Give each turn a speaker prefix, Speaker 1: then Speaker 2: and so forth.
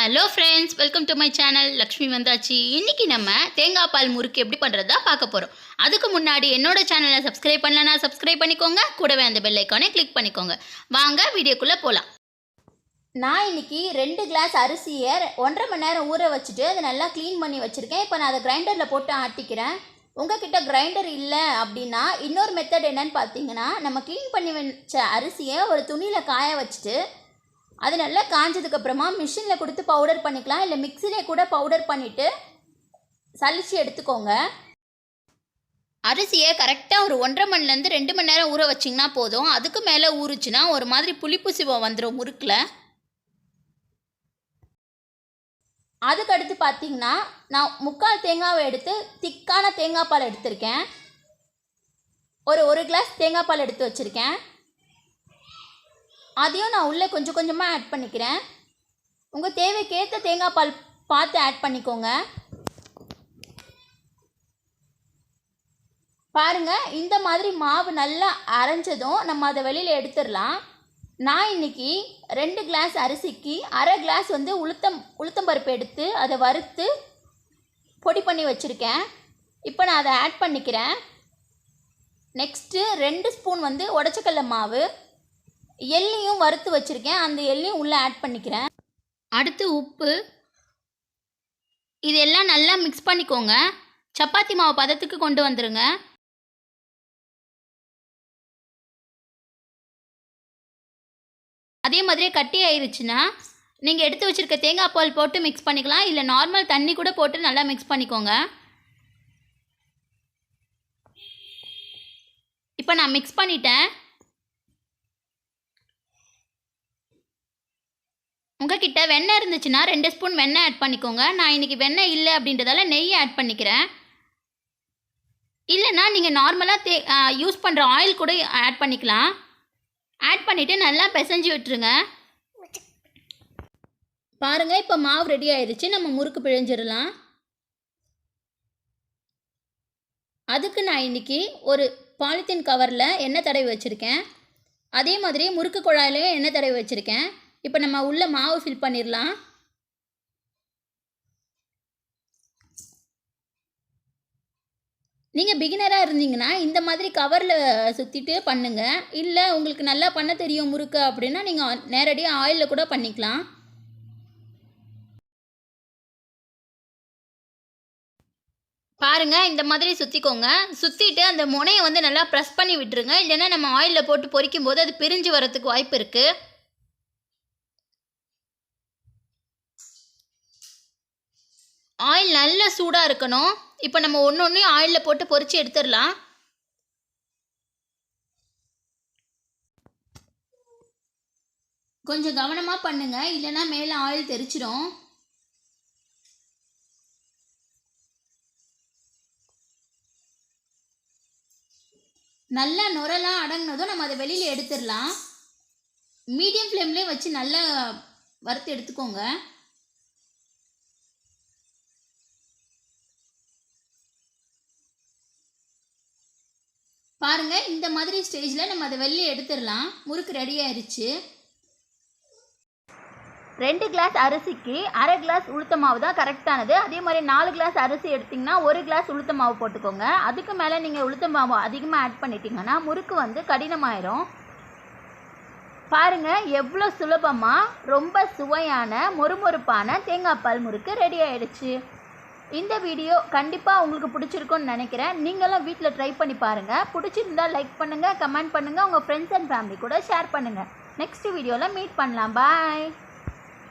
Speaker 1: Hello friends welcome to my channel Lakshmi வந்தாச்சு இன்றைக்கி நம்ம தேங்காய் பால் முறுக்கு எப்படி பண்ணுறதா பார்க்க போகிறோம் அதுக்கு முன்னாடி என்னோட சேனலை சப்ஸ்கிரைப் பண்ணலனா சப்ஸ்கிரைப் பண்ணிக்கோங்க. கூடவே அந்த பெல் ஐக்கானை கிளிக் பண்ணிக்கோங்க. வாங்க வீடியோக்குள்ளே போகலாம் நான் இன்னைக்கு ரெண்டு கிளாஸ் அரிசியை ஒன்றரை மணி நேரம் ஊற வச்சுட்டு அதை நல்லா க்ளீன் பண்ணி வச்சுருக்கேன். இப்போ நான் அதை கிரைண்டரில் போட்டு ஆட்டிக்கிறேன். உங்ககிட்ட கிரைண்டர் இல்லை அப்படின்னா இன்னொரு மெத்தட் என்னன்னு பார்த்தீங்கன்னா நம்ம க்ளீன் பண்ணி வச்ச அரிசியை ஒரு துணியில் காய வச்சுட்டு அது நல்லா காஞ்சதுக்கப்புறமா மிஷினில் கொடுத்து பவுடர் பண்ணிக்கலாம். இல்லை மிக்சிலே கூட பவுடர் பண்ணிவிட்டு சலிச்சு எடுத்துக்கோங்க. அரிசியை கரெக்டாக ஒரு ஒன்றரை மணிலேருந்து ரெண்டு மணி நேரம் ஊற வச்சிங்கன்னா போதும். அதுக்கு மேலே ஊறுச்சுன்னா ஒரு மாதிரி புளிப்பு சிவம் வந்துடும் முறுக்கில். அதுக்கடுத்து பார்த்தீங்கன்னா நான் முக்கால் தேங்காவை எடுத்து திக்கான தேங்காய் பால் எடுத்திருக்கேன். ஒரு ஒரு கிளாஸ் தேங்காய் பால் எடுத்து வச்சுருக்கேன். அதையும் நான் உள்ளே கொஞ்சம் கொஞ்சமாக ஆட் பண்ணிக்கிறேன். உங்கள் தேவைக்கேற்ற தேங்காய் பால் பார்த்து ஆட் பண்ணிக்கோங்க. பாருங்க இந்த மாதிரி மாவு நல்லா அரைஞ்சதும் நம்ம அதை வெளியில் எடுத்துடலாம். நான் இன்னைக்கு ரெண்டு கிளாஸ் அரிசிக்கு அரை கிளாஸ் வந்து உளுத்தம் உளுத்தம்பருப்பு எடுத்து அதை வறுத்து பொடி பண்ணி வச்சுருக்கேன். இப்போ நான் அதை ஆட் பண்ணிக்கிறேன். நெக்ஸ்ட்டு ரெண்டு ஸ்பூன் வந்து உடச்சக்கல்ல மாவு. எள்ளையும் வறுத்து வச்சுருக்கேன். அந்த எள்ளையும் உள்ளே ஆட் பண்ணிக்கிறேன். அடுத்து உப்பு. இதெல்லாம் நல்லா மிக்ஸ் பண்ணிக்கோங்க. சப்பாத்தி மாவு பதத்துக்கு கொண்டு வந்துடுங்க அதே மாதிரியே கட்டி ஆயிடுச்சுன்னா நீங்கள் எடுத்து வச்சுருக்க தேங்காய் பால் போட்டு மிக்ஸ் பண்ணிக்கலாம். இல்லை நார்மல் தண்ணி கூட போட்டு நல்லா மிக்ஸ் பண்ணிக்கோங்க. இப்போ நான் மிக்ஸ் பண்ணிட்டேன். உங்ககிட்ட வெண்ணெய் இருந்துச்சுன்னா ரெண்டு ஸ்பூன் வெண்ணெய் ஆட் பண்ணிக்கோங்க. நான் இன்றைக்கி வெண்ணெய் இல்லை அப்படின்றதால நெய் ஆட் பண்ணிக்கிறேன். இல்லைன்னா நீங்கள் நார்மலாக தே யூஸ் பண்ணுற ஆயில் கூட ஆட் பண்ணிக்கலாம். ஆட் பண்ணிவிட்டு நல்லா பிசைஞ்சு விட்டுருங்க. பாருங்கள் இப்போ மாவு ரெடி ஆயிடுச்சு நம்ம முறுக்கு பிழிஞ்சிடலாம். அதுக்கு நான் இன்றைக்கி ஒரு பாலித்தீன் கவரில் எண்ணெய் தடவி வச்சுருக்கேன். அதே மாதிரி முறுக்கு குழாயிலையும் எண்ணெய் தடவி வச்சுருக்கேன். இப்போ நம்ம உள்ள மாவு ஃபில் பண்ணிடலாம் நீங்கள் பிகினராக இருந்தீங்கன்னா இந்த மாதிரி கவரில் சுற்றிட்டு பண்ணுங்கள் இல்லை உங்களுக்கு நல்லா பண்ண தெரியும் முறுக்கு அப்படின்னா நீங்கள் நேரடியாக ஆயிலில் கூட பண்ணிக்கலாம். பாருங்க இந்த மாதிரி சுற்றிக்கோங்க சுற்றிட்டு அந்த முனையை வந்து நல்லா ப்ரெஸ் பண்ணி விட்டுருங்க. இல்லைன்னா நம்ம ஆயிலில் போட்டு பொரிக்கும் போது அது பிரிஞ்சு வரத்துக்கு வாய்ப்பு இருக்குது ஆயில் நல்ல சூடாக இருக்கணும். இப்போ நம்ம ஒன்று ஒன்றையும் ஆயிலில் போட்டு பொறிச்சு எடுத்துடலாம். கொஞ்சம் கவனமாக பண்ணுங்கள் இல்லைன்னா மேலே ஆயில் தெரிச்சிடும் நல்லா நுரெல்லாம் அடங்கினதும் நம்ம அதை வெளியில் எடுத்துடலாம். மீடியம் ஃப்ளேம்லேயே வச்சு நல்லா வறுத்து எடுத்துக்கோங்க. பாருங்கள் இந்த மாதிரி ஸ்டேஜில் நம்ம அதை வெளியே எடுத்துடலாம். முறுக்கு ரெடி ஆயிடுச்சு ரெண்டு கிளாஸ் அரிசிக்கு அரை கிளாஸ் உளுத்த மாவு தான் கரெக்டானது அதே மாதிரி நாலு கிளாஸ் அரிசி எடுத்திங்கன்னா ஒரு கிளாஸ் உளுத்த மாவு போட்டுக்கோங்க. அதுக்கு மேலே நீங்கள் உளுத்த மாவு அதிகமாக ஆட் பண்ணிட்டீங்கன்னா முறுக்கு வந்து கடினமாயிரும். பாருங்க எவ்வளோ சுலபமாக ரொம்ப சுவையான மொறுமொறுப்பான தேங்காய் பால் முறுக்கு ரெடி ஆயிடுச்சு. இந்த வீடியோ கண்டிப்பாக உங்களுக்கு பிடிச்சிருக்கும்னு நினைக்கிறேன். நீங்களும் வீட்டில் ட்ரை பண்ணி பாருங்கள் பிடிச்சிருந்தா லைக் பண்ணுங்கள் கமெண்ட் பண்ணுங்கள் உங்கள் ஃப்ரெண்ட்ஸ் அண்ட் ஃபேமிலி கூட ஷேர் பண்ணுங்கள் நெக்ஸ்ட் வீடியோவில் மீட் பண்ணலாம். பாய்